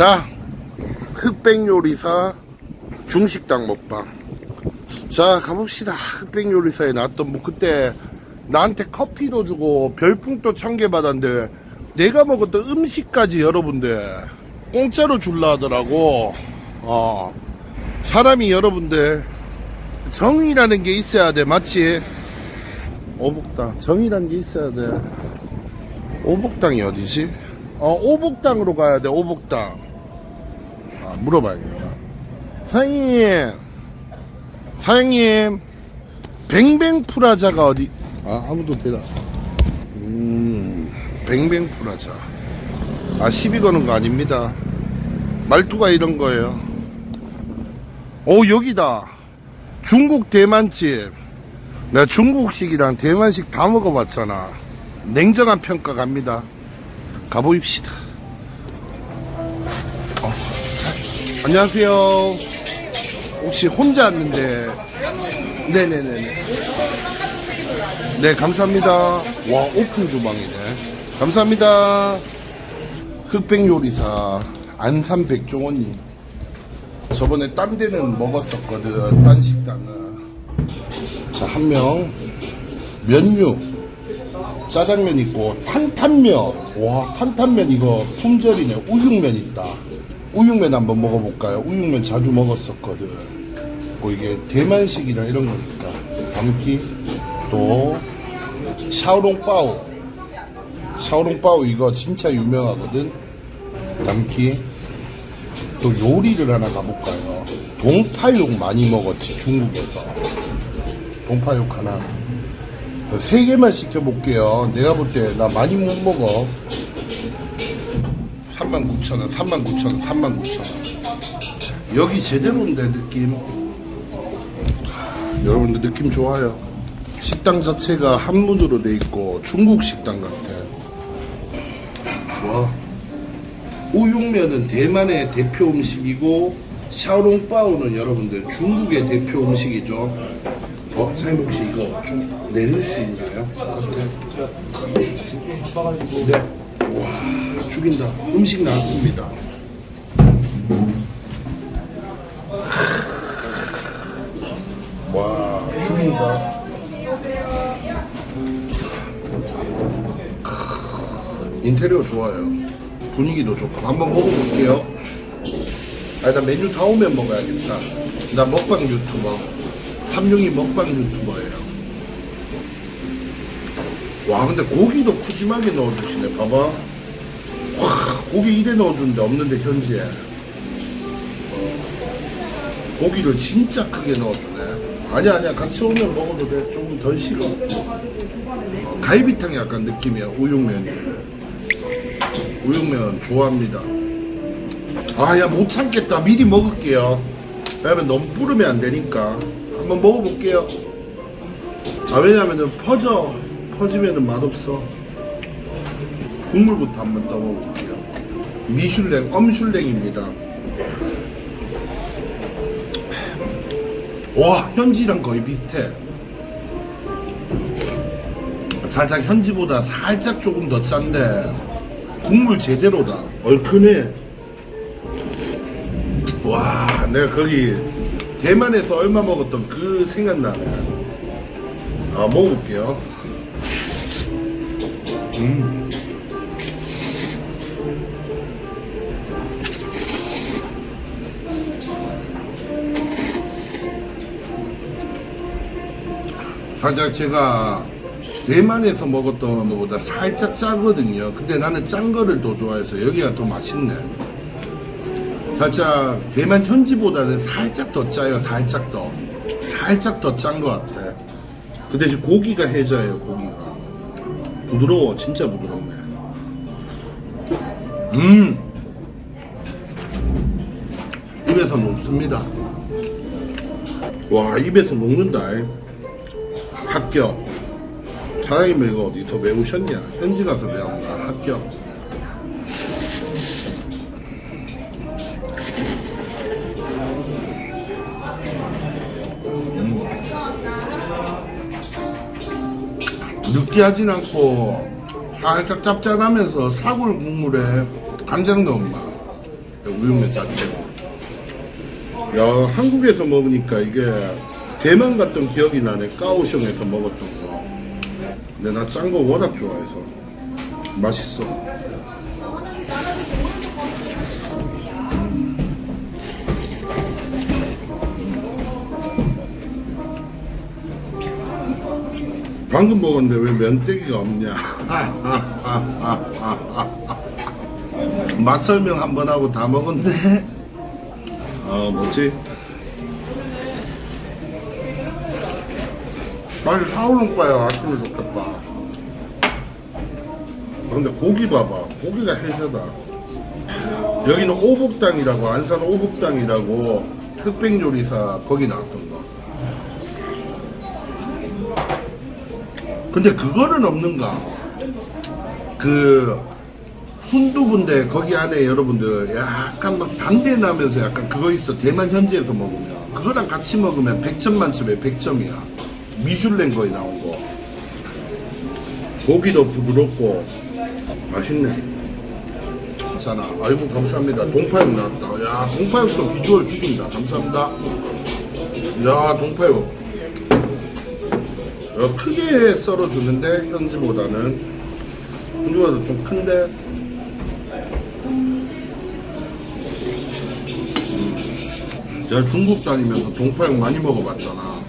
자, 흑백 요리사 중식당 먹방. 자, 가봅시다. 흑백 요리사에 나왔던 뭐 그때 나한테 커피도 주고 별풍도 천 개 받았는데 내가 먹었던 음식까지 여러분들 공짜로 줄라 하더라고. 어. 사람이 여러분들 정이라는 게 있어야 돼. 맞지? 오복당. 정이라는 게 있어야 돼. 오복당이 어디지? 어, 오복당으로 가야 돼, 오복당. 아, 물어봐야겠다. 사장님, 사장님, 뱅뱅 프라자가 어디, 아, 아무도 대답. 음, 뱅뱅 프라자. 아, 시비 거는 거 아닙니다. 말투가 이런 거예요. 오, 여기다. 중국 대만집. 내가 중국식이랑 대만식 다 먹어봤잖아. 냉정한 평가 갑니다. 가보입시다. 안녕하세요. 혹시 혼자 왔는데. 네네네. 네, 감사합니다. 와, 오픈 주방이네. 감사합니다. 흑백 요리사 안산 백종원님. 저번에 딴 데는 먹었었거든. 딴 식당은. 자, 한 명. 면류. 짜장면 있고 탄탄면 와 탄탄면 이거 품절이네 우육면 있다 우육면 한번 먹어볼까요? 우육면 자주 먹었었거든. 뭐 이게 대만식이랑 이런 거니까? 담기 또 샤오롱바오. 샤오롱바오 이거 진짜 유명하거든. 담기 또 요리를 하나 가볼까요? 동파육 많이 먹었지 중국에서. 동파육 하나. 세 개만 시켜볼게요. 내가 볼 때 나 많이 못 먹어. 39,000원, 39,000원, 39,000원. 여기 제대로인데, 느낌. 여러분들 느낌 좋아요. 식당 자체가 한문으로 돼 있고 중국 식당 같아. 좋아. 우육면은 대만의 대표 음식이고 샤오롱바오는 여러분들 중국의 대표 음식이죠. 어, 사장님 혹시 이거 좀 내릴 수 있나요? 네. 와, 죽인다. 음식 나왔습니다. 와, 죽인다. 인테리어 좋아요. 분위기도 좋고. 한번 먹어볼게요. 아, 일단 메뉴 다 오면 먹어야겠다. 나 먹방 유튜버. 삼룡이 먹방 유튜버예요. 와, 근데 고기도 푸짐하게 넣어주시네. 봐봐. 와, 고기 이래 넣어주는데 없는데, 현지에. 고기를 진짜 크게 넣어주네. 아니야, 아니야. 같이 오면 먹어도 돼. 조금 덜 식어. 어, 갈비탕 약간 느낌이야. 우육면이. 우육면 좋아합니다. 아, 야, 못 참겠다. 미리 먹을게요. 왜냐면 너무 뿌르면 안 되니까. 한번 먹어볼게요. 아, 왜냐면은 퍼져. 퍼지면은 맛없어. 국물부터 한번 떠먹어볼게요. 미슐랭, 엄슐랭입니다. 와, 현지랑 거의 비슷해. 살짝 현지보다 살짝 조금 더 짠데, 국물 제대로다. 얼큰해. 와, 내가 거기 대만에서 얼마 먹었던 그 생각나네. 아, 먹어볼게요. 음. 살짝 제가 대만에서 먹었던 것보다 살짝 짜거든요. 근데 나는 짠 거를 더 좋아해서 여기가 더 맛있네. 살짝 대만 현지보다는 살짝 더 짜요. 살짝 더. 살짝 더 짠 것 같아. 그 대신 고기가 해져요. 고기가. 부드러워. 진짜 부드럽네. 음. 입에서 녹습니다. 와 입에서 녹는다. 합격. 사장님 이거 어디서 배우셨냐? 현지 가서 배웠나? 합격. 느끼하진 않고 살짝 짭짤하면서 사골 국물에 간장 넣은 맛. 우육면 자체가. 야 한국에서 먹으니까 이게 대만 갔던 기억이 나네. 까오슝에서 먹었던 거. 근데 나 짠 거 워낙 좋아해서 맛있어. 방금 먹었는데 왜 면대기가 없냐? 맛 설명 한번 하고 다 먹었네. 어 뭐지? 빨리 사오는 거야 왔으면 좋겠다. 근데 고기 봐봐. 고기가 해저다. 여기는 오복당이라고 안산 오복당이라고 흑백 요리사 거기 나왔던 거. 근데 그거는 없는가? 그 순두부인데 거기 안에 여러분들 약간 막 담배 나면서 약간 그거 있어. 대만 현지에서 먹으면. 그거랑 같이 먹으면 100점 만점에 100점이야. 미슐랭 거에 나온 거. 고기도 부드럽고 맛있네. 괜찮아. 아이고 감사합니다. 동파육 나왔다. 야 동파육도 비주얼 죽인다. 감사합니다. 야 동파육 어, 크게 썰어주는데 현지보다는 현지보다 좀 큰데? 음, 제가 중국 다니면서 동파육 많이 먹어봤잖아.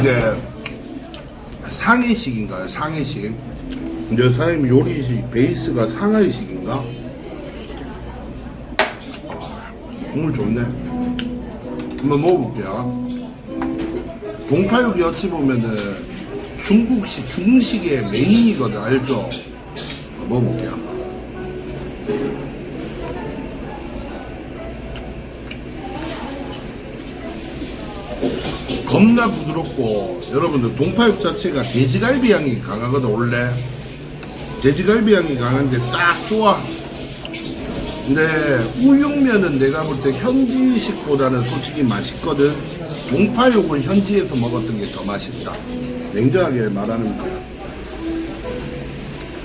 이게 상해식인가요? 상해식. 근데 사장님 요리식 베이스가 상하이식인가? 아, 국물 좋네. 한번 먹어볼게요 동파육이 어찌 보면은 중국식 중식의 메인이거든 알죠? 먹어볼게요. 겁나 부드럽고 여러분들 동파육 자체가 돼지갈비 향이 강하거든 원래 돼지갈비 향이 강한데 딱 좋아 근데 우육면은 내가 볼 때 현지식보다는 솔직히 맛있거든 동파육은 현지에서 먹었던 게 더 맛있다. 냉정하게 말하는 거야.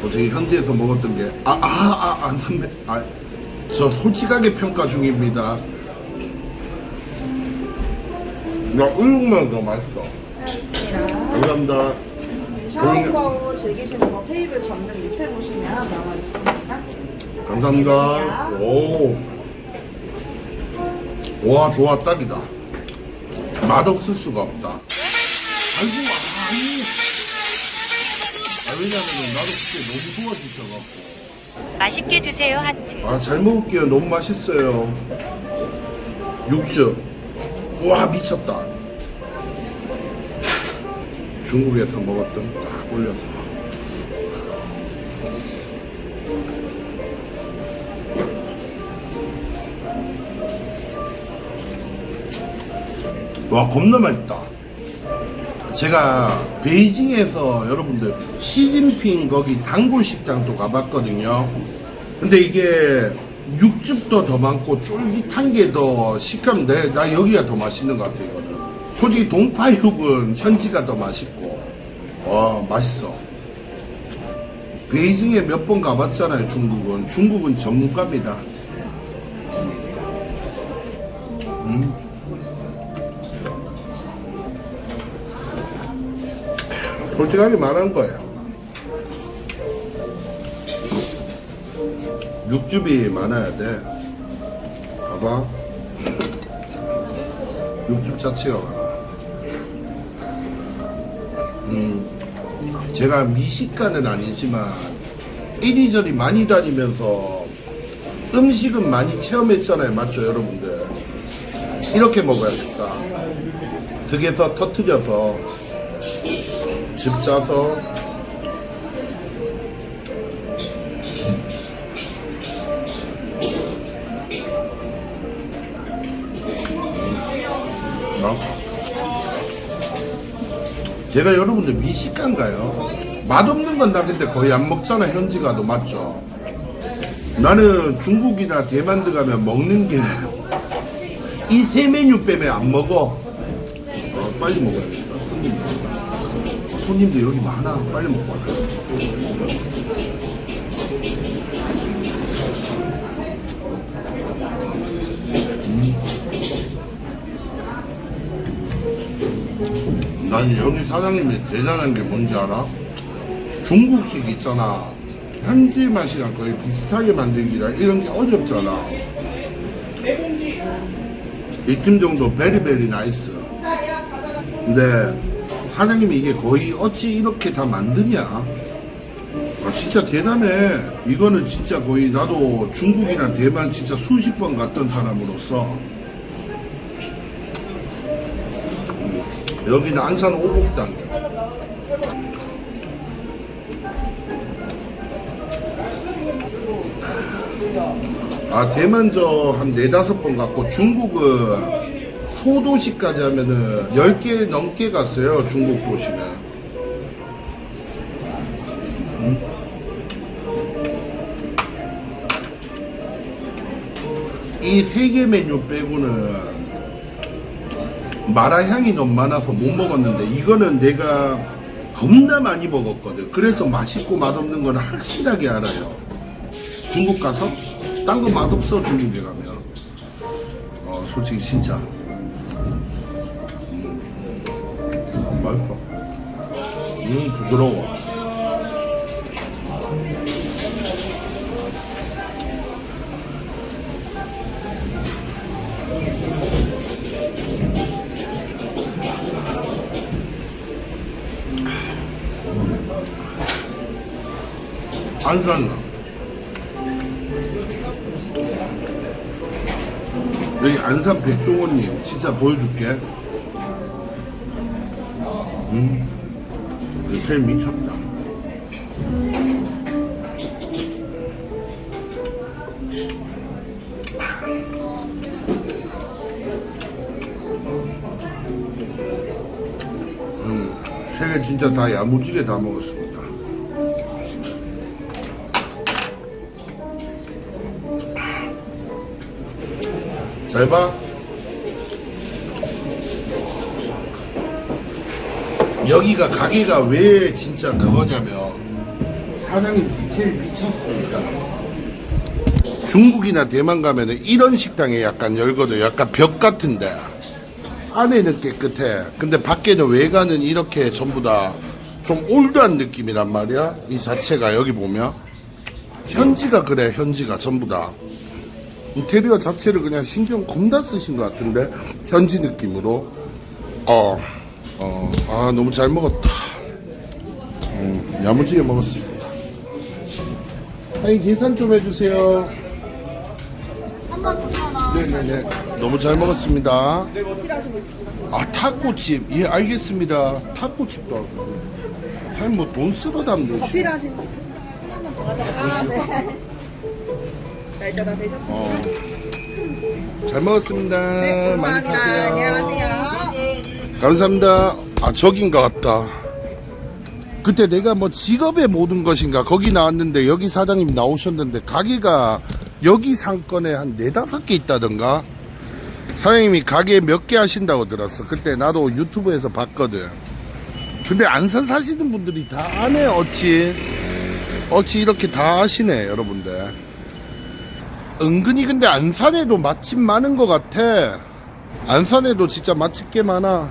솔직히 현지에서 먹었던 게, 아, 아, 아, 안 선배, 아, 저 솔직하게 평가 중입니다. 야, 우육면 더 맛있어. 감사합니다. 샤워하고 즐기시는 거 테이블 전면 밑에 보시면 나와 있습니다. 감사합니다. 오. 와, 좋아, 딱이다. 맛없을 수가 없다. 아이고, 아니. 아, 왜냐면은 나도 그때 너무 도와주셔갖고. 맛있게 드세요 하트. 아, 잘 먹을게요. 너무 맛있어요. 육즙. 와, 미쳤다. 중국에서 먹었던 딱 올려서. 와, 겁나 맛있다. 제가 베이징에서 여러분들 시진핑 거기 단골 식당도 가봤거든요. 근데 이게 육즙도 더 많고 쫄깃한 게 더 식감 내, 나 여기가 더 맛있는 것 같아 이거는. 솔직히 동파육은 현지가 더 맛있고 와 맛있어. 베이징에 몇 번 가봤잖아요 중국은. 중국은 전문가입니다. 음. 솔직하게 말한 거예요. 육즙이 많아야 돼. 봐봐. 육즙 자체가 많아. 음, 제가 미식가는 아니지만 이리저리 많이 다니면서 음식은 많이 체험했잖아요. 맞죠, 여러분들? 이렇게 먹어야겠다. 슥에서 터트려서 집 짜서 어? 제가 여러분들 미식가인가요? 맛없는 건나 근데 거의 안 먹잖아 현지 가도 맞죠? 나는 중국이나 대만드 가면 먹는 게 이 세 메뉴 빼면 안 먹어 어, 빨리 먹어야겠다 손님들 여기 많아. 빨리 먹고 와라. 음. 난 여기 사장님이 대단한 게 뭔지 알아? 중국식 있잖아. 현지 맛이랑 거의 비슷하게 만들기라 이런 게 어렵잖아. 이쯤 정도 베리베리 나이스. 근데 사장님이 이게 거의 어찌 이렇게 다 만드냐? 아, 진짜 대단해. 이거는 진짜 거의 나도 중국이나 대만 진짜 수십 번 갔던 사람으로서 여기는 안산 오곡당이야. 아 대만 저 한 네다섯 번 갔고 중국은 소도시까지 하면은 10개 넘게 갔어요 중국 도시는. 음. 이세 개 메뉴 빼고는 마라 향이 너무 많아서 못 먹었는데 이거는 내가 겁나 많이 먹었거든. 그래서 맛있고 맛없는 건 확실하게 알아요. 중국 가서? 딴 거 맛없어 중국에 가면. 어 솔직히 진짜 음 부드러워. 안산 여기 안산 백종원님 진짜 보여줄게. 음 그태 미쳤다 음 세 개 진짜 다 야무지게 다 먹었습니다 잘 봐. 여기가 가게가 왜 진짜 그거냐면 사장님 디테일 미쳤습니다. 중국이나 대만 가면은 이런 식당에 약간 열거든. 약간 벽 같은데 안에는 깨끗해. 근데 밖에는 외관은 이렇게 전부 다 좀 올드한 느낌이란 말이야. 이 자체가 여기 보면 현지가 그래. 현지가 전부 다. 인테리어 자체를 그냥 신경 겁나 쓰신 것 같은데 현지 느낌으로 어, 어, 아 너무 잘 먹었다 음, 야무지게 먹었습니다 아니 계산 좀 해주세요 39,000원. 네네네 너무 잘 먹었습니다 아 타코집 예 알겠습니다 타코집도 하고 사장님 뭐돈 쓸어 담는 시 필요하신 분? 한번 더 가져가. 아, 네. 날짜 다 되셨습니다. 어, 잘 먹었습니다 네, 많이 감사합니다. 파세요 안녕하세요. 감사합니다. 아, 저긴 것 같다. 그때 내가 뭐 직업의 모든 것인가 거기 나왔는데 여기 사장님 나오셨는데 가게가 여기 상권에 한 네다섯 개 있다던가 사장님이 가게 몇 개 하신다고 들었어. 그때 나도 유튜브에서 봤거든. 근데 안산 사시는 분들이 다 아네, 어찌. 어찌 이렇게 다 아시네, 여러분들. 은근히 근데 안산에도 맛집 많은 것 같아. 안산에도 진짜 맛집 꽤 많아.